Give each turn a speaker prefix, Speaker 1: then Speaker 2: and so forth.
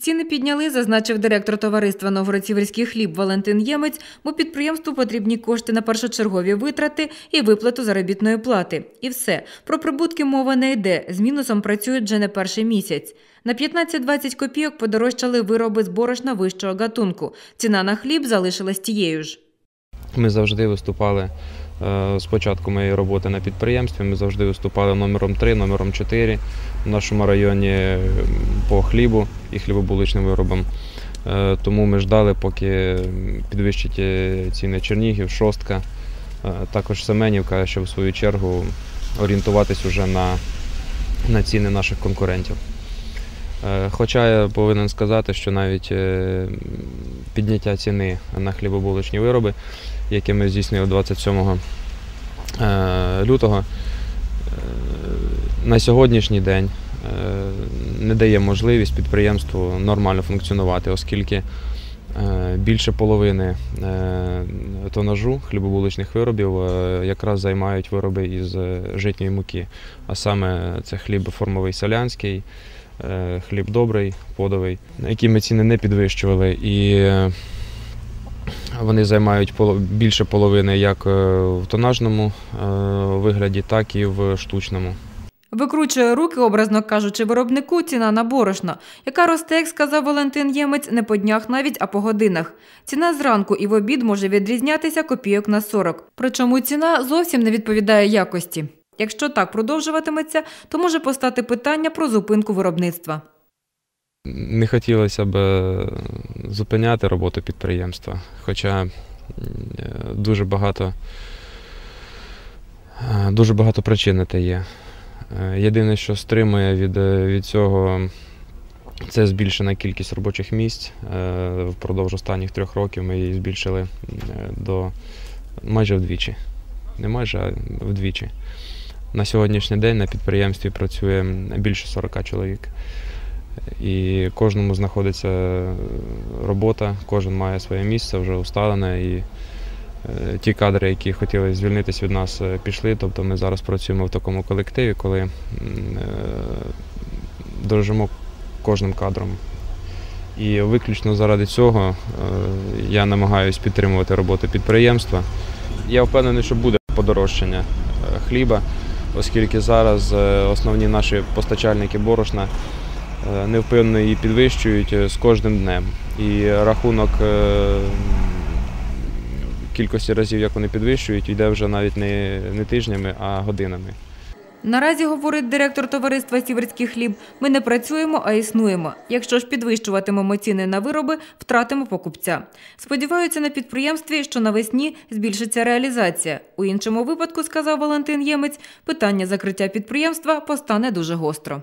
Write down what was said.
Speaker 1: Ціни підняли, зазначив директор товариства Новгород-Сіверський хліб Валентин Ємець, бо підприємству потрібні кошти на першочергові витрати і виплату заробітної плати. І все. Про прибутки мова не йде. З мінусом працюють вже не перший місяць. На 15-20 копійок подорожчали вироби з борошна вищого гатунку. Ціна на хліб залишилась тією ж.
Speaker 2: Ми завжди виступали е, з початку моєї роботи на підприємстві. Ми завжди виступали номером 3, номером 4 в нашому районі е, по хлібу і хлібобуличним виробам. Е, Тому ми ждали, поки підвищить е, ціни Чернігів, Шостка, е, також Семенівка, щоб в свою чергу орієнтуватись уже на, на ціни наших конкурентів. Е, Хоча я повинен сказати, що навіть е, підняття ціни на хлібобуличні вироби, яке ми здійснили 27 е, лютого, е, на сьогоднішній день е, не дає можливість підприємству нормально функціонувати, оскільки більше половини тонажу хлібобуличних виробів якраз займають вироби із житньої муки, а саме це хліб формовий селянський, хліб добрий, подовий, які ми ціни не підвищували. І е, вони займають більше половини як е, в тонажному е, вигляді, так і в штучному.
Speaker 1: Викручує руки, образно кажучи, виробнику ціна на борошно, яка росте, як сказав Валентин Ємець, не по днях навіть, а по годинах. Ціна зранку і в обід може відрізнятися копійок на 40. Причому ціна зовсім не відповідає якості. Якщо так продовжуватиметься, то може постати питання про зупинку виробництва.
Speaker 2: Не хотілося б е, зупиняти роботу підприємства, хоча е, дуже багато, е, дуже багато причин на є. Єдине, що стримує від, від цього, це збільшена кількість робочих місць. Впродовж останніх трьох років ми її збільшили до майже вдвічі. Не майже, а вдвічі. На сьогоднішній день на підприємстві працює більше 40 чоловік. І кожному знаходиться робота, кожен має своє місце вже усталене. І е, ті кадри, які хотіли звільнитися від нас, е, пішли. Тобто ми зараз працюємо в такому колективі, коли е, дорожимо кожним кадром. І виключно заради цього я намагаюся підтримувати роботу підприємства. Я впевнений, що буде подорожчання хліба, оскільки зараз е, основні наші постачальники борошна е, невпинно її підвищують е, з кожним днем. І рахунок кількості разів, як вони підвищують, йде вже навіть не тижнями, а годинами.
Speaker 1: Наразі, говорить директор товариства Сіверський хліб, ми не працюємо, а існуємо. Якщо ж підвищуватимемо ціни на вироби, втратимо покупця. Сподіваються на підприємстві, що навесні збільшиться реалізація. У іншому випадку, сказав Валентин Ємець, питання закриття підприємства постане дуже гостро.